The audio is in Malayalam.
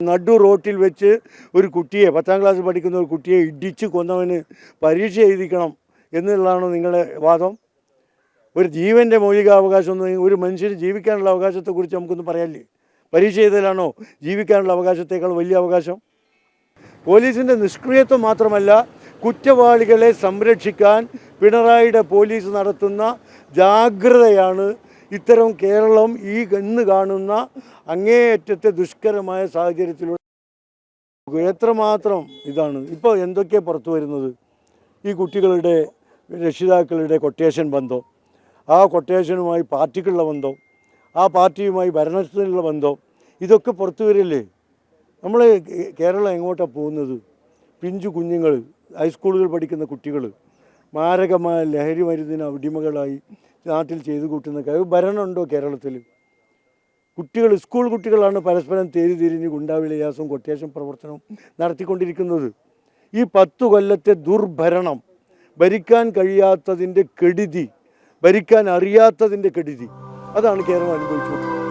നടു റോട്ടിൽ വെച്ച് ഒരു കുട്ടിയെ പത്താം ക്ലാസ് പഠിക്കുന്ന ഒരു കുട്ടിയെ ഇടിച്ച് കൊന്നവന് പരീക്ഷ എഴുതിക്കണം എന്നുള്ളതാണോ നിങ്ങളുടെ വാദം? ഒരു ജീവന്റെ മൗലികാവകാശം എന്ന് ഒരു മനുഷ്യന് ജീവിക്കാനുള്ള അവകാശത്തെക്കുറിച്ച് നമുക്കൊന്നും പറയാല്ലേ പരീക്ഷ ചെയ്തതിലാണോ ജീവിക്കാനുള്ള അവകാശത്തേക്കാൾ വലിയ അവകാശം? പോലീസിന്റെ നിഷ്ക്രിയത്വം മാത്രമല്ല കുറ്റവാളികളെ സംരക്ഷിക്കാൻ പിണറായിയുടെ പോലീസ് നടത്തുന്ന ജാഗ്രതയാണ് ഇത്തരം കേരളം ഈ ഇന്ന് കാണുന്ന അങ്ങേയറ്റത്തെ ദുഷ്കരമായ സാഹചര്യത്തിലൂടെ എത്രമാത്രം ഇതാണ്? ഇപ്പോൾ എന്തൊക്കെ പുറത്തു വരുന്നത്? ഈ കുട്ടികളുടെ രക്ഷിതാക്കളുടെ കൊട്ടേഷൻ ബന്ധം ആ കൊട്ടേഷനുമായി പാർട്ടിക്കുള്ള ബന്ധം ആ പാർട്ടിയുമായി ഭരണത്തിനുള്ള ബന്ധം ഇതൊക്കെ പുറത്തു വരില്ലേ? നമ്മൾ കേരളം എങ്ങോട്ടാണ് പോകുന്നത്? പിഞ്ചു കുഞ്ഞുങ്ങൾ ഹൈസ്കൂളുകൾ പഠിക്കുന്ന കുട്ടികൾ മാരകമായ ലഹരി മരുന്നിന് അടിമകളായി നാട്ടിൽ ചെയ്തു കൂട്ടുന്ന ഭരണമുണ്ടോ കേരളത്തിൽ? കുട്ടികൾ സ്കൂൾ കുട്ടികളാണ് പരസ്പരം തേരി തിരിഞ്ഞ് ഗുണ്ടാവിലയാസവും കൊട്ടേഷൻ പ്രവർത്തനവും നടത്തിക്കൊണ്ടിരിക്കുന്നത്. ഈ പത്തു കൊല്ലത്തെ ദുർഭരണം ഭരിക്കാൻ കഴിയാത്തതിന്റെ കെടുതി ഭരിക്കാൻ അറിയാത്തതിന്റെ കെടുതി അതാണ് കേരളം അനുഭവിച്ചുകൊണ്ടിരിക്കുന്നത്.